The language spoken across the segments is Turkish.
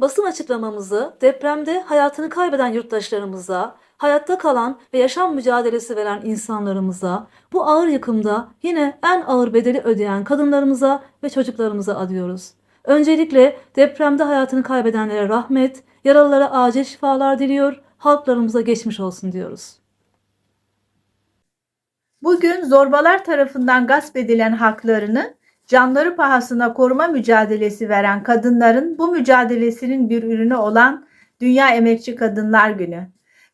Basın açıklamamızı depremde hayatını kaybeden yurttaşlarımıza, hayatta kalan ve yaşam mücadelesi veren insanlarımıza, bu ağır yıkımda yine en ağır bedeli ödeyen kadınlarımıza ve çocuklarımıza adıyoruz. Öncelikle depremde hayatını kaybedenlere rahmet, yaralılara acil şifalar diliyor, halklarımıza geçmiş olsun diyoruz. Bugün zorbalar tarafından gasp edilen haklarını canları pahasına koruma mücadelesi veren kadınların bu mücadelesinin bir ürünü olan Dünya Emekçi Kadınlar Günü.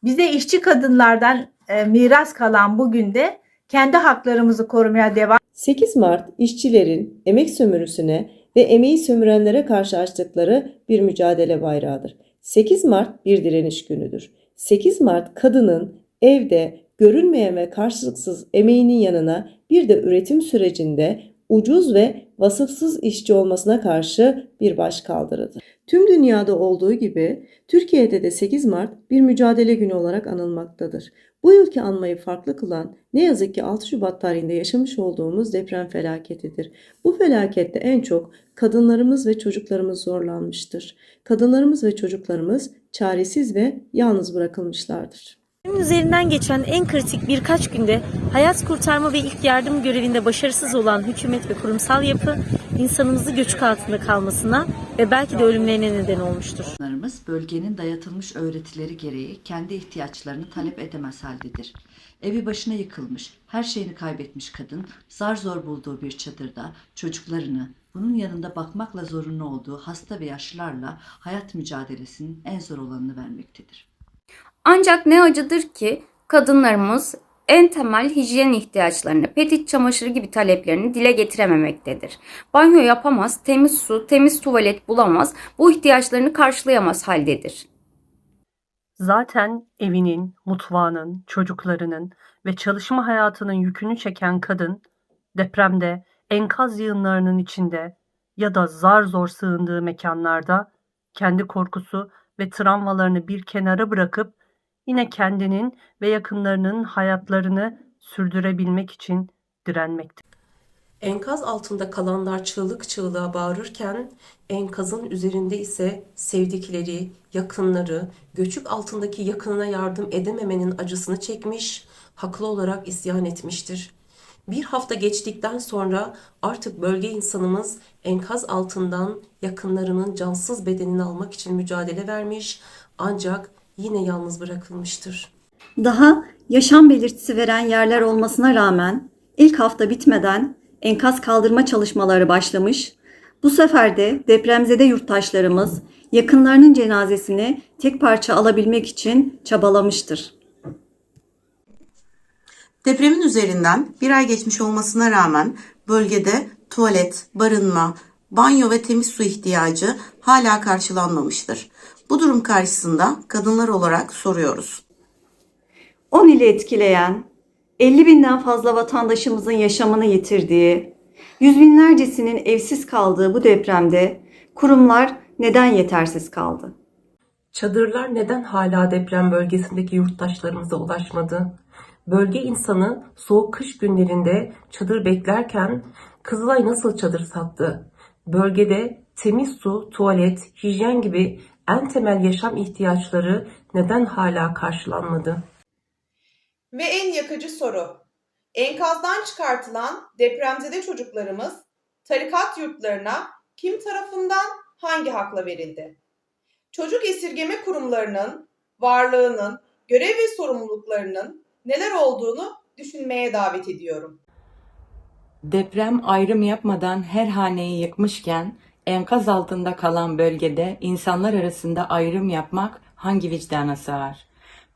Bize işçi kadınlardan e, miras kalan bu günde kendi haklarımızı korumaya devam 8 Mart işçilerin emek sömürüsüne ve emeği sömürenlere karşı açtıkları bir mücadele bayrağıdır. 8 Mart bir direniş günüdür. 8 Mart kadının evde görünmeyen ve karşılıksız emeğinin yanına bir de üretim sürecinde ucuz ve vasıfsız işçi olmasına karşı bir başkaldırıdır. Tüm dünyada olduğu gibi Türkiye'de de 8 Mart bir mücadele günü olarak anılmaktadır. Bu yılki anmayı farklı kılan ne yazık ki 6 Şubat tarihinde yaşamış olduğumuz deprem felaketidir. Bu felakette en çok kadınlarımız ve çocuklarımız zorlanmıştır. Kadınlarımız ve çocuklarımız çaresiz ve yalnız bırakılmışlardır. Üzerinden geçen en kritik birkaç günde hayat kurtarma ve ilk yardım görevinde başarısız olan hükümet ve kurumsal yapı insanımızı göçük altında kalmasına ve belki de ölümlerine neden olmuştur. Bölgenin dayatılmış öğretileri gereği kendi ihtiyaçlarını talep edemez haldedir. Evi başına yıkılmış, her şeyini kaybetmiş kadın, zar zor bulduğu bir çadırda çocuklarını, bunun yanında bakmakla zorunlu olduğu hasta ve yaşlılarla hayat mücadelesinin en zor olanını vermektedir. Ancak ne acıdır ki kadınlarımız en temel hijyen ihtiyaçlarını, pet iç çamaşırı gibi taleplerini dile getirememektedir. Banyo yapamaz, temiz su, temiz tuvalet bulamaz, bu ihtiyaçlarını karşılayamaz haldedir. Zaten evinin, mutfağının, çocuklarının ve çalışma hayatının yükünü çeken kadın depremde enkaz yığınlarının içinde ya da zar zor sığındığı mekanlarda kendi korkusu ve travmalarını bir kenara bırakıp yine kendinin ve yakınlarının hayatlarını sürdürebilmek için direnmektedir. Enkaz altında kalanlar çığlık çığlığa bağırırken enkazın üzerinde ise sevdikleri, yakınları, göçük altındaki yakınına yardım edememenin acısını çekmiş, haklı olarak isyan etmiştir. Bir hafta geçtikten sonra artık bölge insanımız enkaz altından yakınlarının cansız bedenini almak için mücadele vermiş ancak yine yalnız bırakılmıştır. Daha yaşam belirtisi veren yerler olmasına rağmen ilk hafta bitmeden enkaz kaldırma çalışmaları başlamış. Bu sefer de depremzede yurttaşlarımız yakınlarının cenazesini tek parça alabilmek için çabalamıştır. Depremin üzerinden bir ay geçmiş olmasına rağmen bölgede tuvalet, barınma, banyo ve temiz su ihtiyacı hala karşılanmamıştır. Bu durum karşısında kadınlar olarak soruyoruz. 10 ili etkileyen, 50 binden fazla vatandaşımızın yaşamını yitirdiği, yüz binlercesinin evsiz kaldığı bu depremde kurumlar neden yetersiz kaldı? Çadırlar neden hala deprem bölgesindeki yurttaşlarımıza ulaşmadı? Bölge insanı soğuk kış günlerinde çadır beklerken Kızılay nasıl çadır sattı? Bölgede temiz su, tuvalet, hijyen gibi en temel yaşam ihtiyaçları neden hala karşılanmadı? Ve en yakıcı soru. Enkazdan çıkartılan depremzede çocuklarımız tarikat yurtlarına kim tarafından hangi hakla verildi? Çocuk esirgeme kurumlarının varlığının, görev ve sorumluluklarının neler olduğunu düşünmeye davet ediyorum. Deprem ayrım yapmadan her haneyi yıkmışken enkaz altında kalan bölgede insanlar arasında ayrım yapmak hangi vicdana sığar?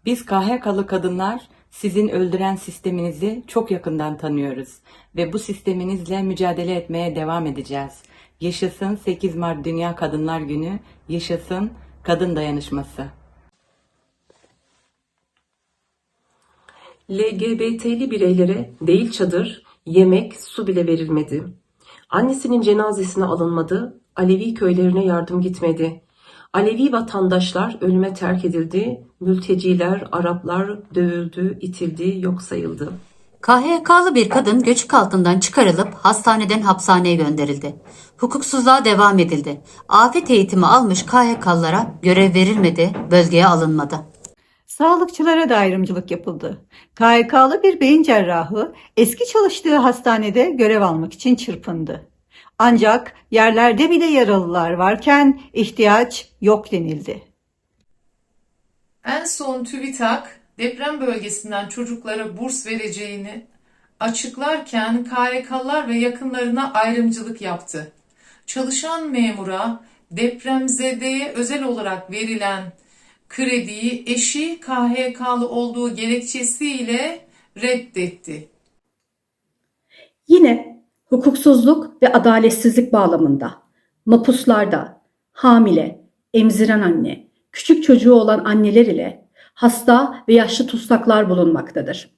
Biz KHK'lı kadınlar sizin öldüren sisteminizi çok yakından tanıyoruz ve bu sisteminizle mücadele etmeye devam edeceğiz. Yaşasın 8 Mart Dünya Kadınlar Günü, yaşasın kadın dayanışması. LGBT'li bireylere değil çadır, yemek, su bile verilmedi. Annesinin cenazesine alınmadı, Alevi köylerine yardım gitmedi. Alevi vatandaşlar ölüme terk edildi, mülteciler, Araplar dövüldü, itildi, yok sayıldı. KHK'lı bir kadın göçük altından çıkarılıp hastaneden hapishaneye gönderildi. Hukuksuzluğa devam edildi. Afet eğitimi almış KHK'lılara görev verilmedi, bölgeye alınmadı. Sağlıkçılara da ayrımcılık yapıldı. KHK'lı bir beyin cerrahı eski çalıştığı hastanede görev almak için çırpındı. Ancak yerlerde bile yaralılar varken ihtiyaç yok denildi. En son TÜBİTAK deprem bölgesinden çocuklara burs vereceğini açıklarken KYK'lar ve yakınlarına ayrımcılık yaptı. Çalışan memura depremzedeye özel olarak verilen krediyi eşi KHK'lı olduğu gerekçesiyle reddetti. Yine hukuksuzluk ve adaletsizlik bağlamında mapuslarda hamile, emziren anne, küçük çocuğu olan anneler ile hasta ve yaşlı tutsaklar bulunmaktadır.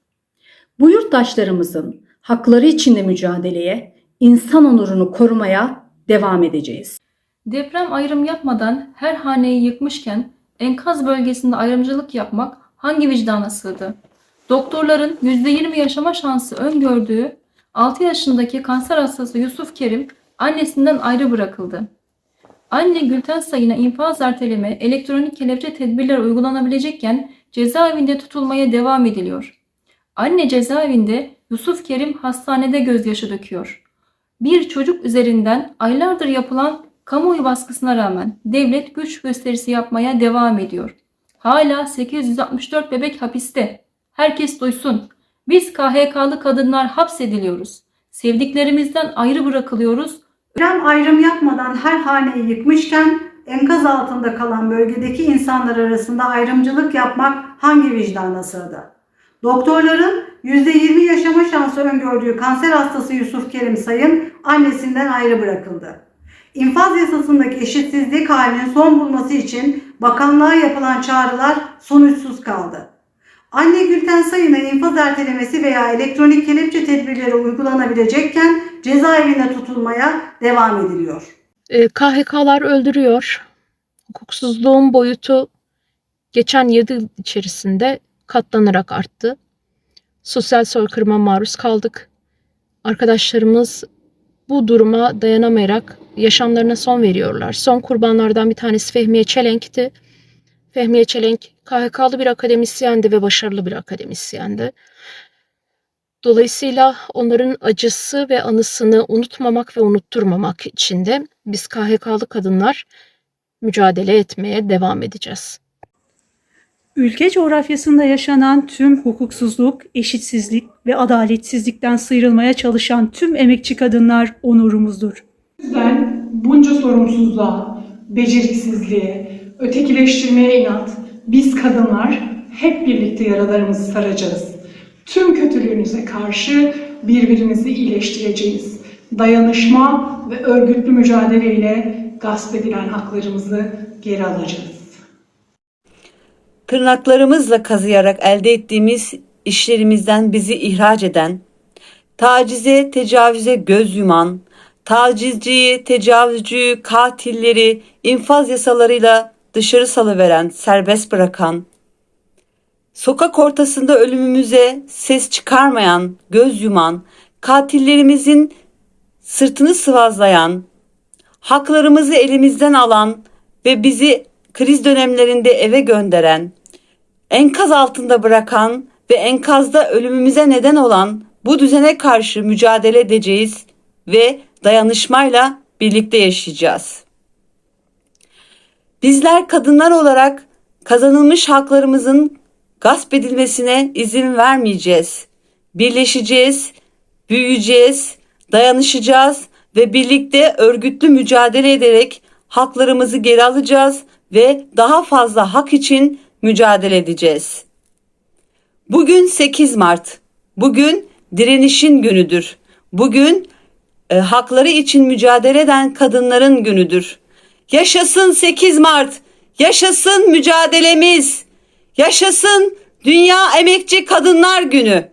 Bu yurttaşlarımızın hakları içinde mücadeleye, insan onurunu korumaya devam edeceğiz. Deprem ayrım yapmadan her haneyi yıkmışken enkaz bölgesinde ayrımcılık yapmak hangi vicdana sığdı? Doktorların %20 yaşama şansı öngördüğü 6 yaşındaki kanser hastası Yusuf Kerim annesinden ayrı bırakıldı. Anne Gülten Sayın'a infaz erteleme, elektronik kelepçe tedbirler uygulanabilecekken cezaevinde tutulmaya devam ediliyor. Anne cezaevinde, Yusuf Kerim hastanede gözyaşı döküyor. Bir çocuk üzerinden aylardır yapılan kamuoyu baskısına rağmen devlet güç gösterisi yapmaya devam ediyor. Hala 864 bebek hapiste. Herkes duysun. Biz KHK'lı kadınlar hapsediliyoruz. Sevdiklerimizden ayrı bırakılıyoruz. Deprem ayrım yapmadan her haneyi yıkmışken enkaz altında kalan bölgedeki insanlar arasında ayrımcılık yapmak hangi vicdana sığdı? Doktorların %20 yaşama şansı öngördüğü kanser hastası Yusuf Kerim Sayın annesinden ayrı bırakıldı. İnfaz yasasındaki eşitsizlik halinin son bulması için bakanlığa yapılan çağrılar sonuçsuz kaldı. Anne Gülten Sayın'a infaz ertelemesi veya elektronik kelepçe tedbirleri uygulanabilecekken cezaevinde tutulmaya devam ediliyor. KHK'lar öldürüyor. Hukuksuzluğun boyutu geçen 7 yıl içerisinde katlanarak arttı. Sosyal soykırıma maruz kaldık. Arkadaşlarımız bu duruma dayanamayarak yaşamlarına son veriyorlar. Son kurbanlardan bir tanesi Fehmiye Çelenk'ti. Fehmiye Çelenk KHK'lı bir akademisyendi ve başarılı bir akademisyendi. Dolayısıyla onların acısı ve anısını unutmamak ve unutturmamak için de biz KHK'lı kadınlar mücadele etmeye devam edeceğiz. Ülke coğrafyasında yaşanan tüm hukuksuzluk, eşitsizlik ve adaletsizlikten sıyrılmaya çalışan tüm emekçi kadınlar onurumuzdur. yüzden bunca sorumsuzluğa, beceriksizliğe, ötekileştirmeye inat biz kadınlar hep birlikte yaralarımızı saracağız. Tüm kötülüğünüze karşı birbirimizi iyileştireceğiz. Dayanışma ve örgütlü mücadeleyle gasp edilen haklarımızı geri alacağız. Tırnaklarımızla kazıyarak elde ettiğimiz işlerimizden bizi ihraç eden, tacize, tecavüze göz yuman, tacizciyi, tecavüzcüyü, katilleri infaz yasalarıyla dışarı salıveren, serbest bırakan, sokak ortasında ölümümüze ses çıkarmayan, göz yuman, katillerimizin sırtını sıvazlayan, haklarımızı elimizden alan ve bizi kriz dönemlerinde eve gönderen, enkaz altında bırakan ve enkazda ölümümüze neden olan bu düzene karşı mücadele edeceğiz ve dayanışmayla birlikte yaşayacağız. Bizler kadınlar olarak kazanılmış haklarımızın gasp edilmesine izin vermeyeceğiz. Birleşeceğiz, büyüyeceğiz, dayanışacağız ve birlikte örgütlü mücadele ederek haklarımızı geri alacağız ve daha fazla hak için mücadele edeceğiz. Bugün 8 Mart. Bugün direnişin günüdür. Bugün e, hakları için mücadele eden kadınların günüdür. Yaşasın 8 Mart. Yaşasın mücadelemiz. Yaşasın Dünya Emekçi Kadınlar Günü.